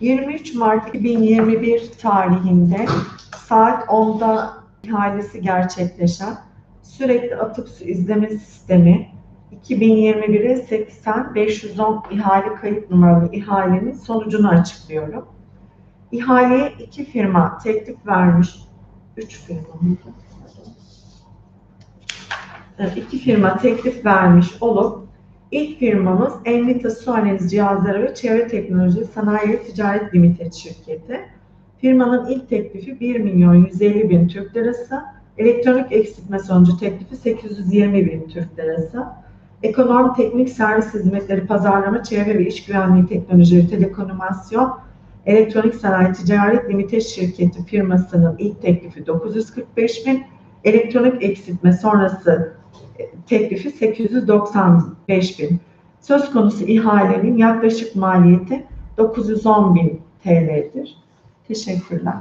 23 Mart 2021 tarihinde saat 10'da ihalesi gerçekleşen sürekli atık su izleme sistemi 2021'e 80 510 ihale kayıt numaralı ihalenin sonucunu açıklıyorum. İhaleye iki firma teklif vermiş. Üç firma mıydı? İki firma teklif vermiş olup ilk firmamız Envita Su Analiz Cihazları ve Çevre Teknoloji Sanayi ve Ticaret Limited şirketi. Firmanın ilk teklifi 1 milyon 150 bin Türk lirası. Elektronik eksiltme sonucu teklifi 820 bin Türk lirası. Ekonomi, teknik servis hizmetleri, pazarlama, çevre ve iş güvenliği teknolojileri, telekomünikasyon, elektronik sanayi ticaret limited şirketi firmasının ilk teklifi 945 bin, elektronik eksiltme sonrası teklifi 895 bin. Söz konusu ihalenin yaklaşık maliyeti 910 bin TL'dir. Teşekkürler.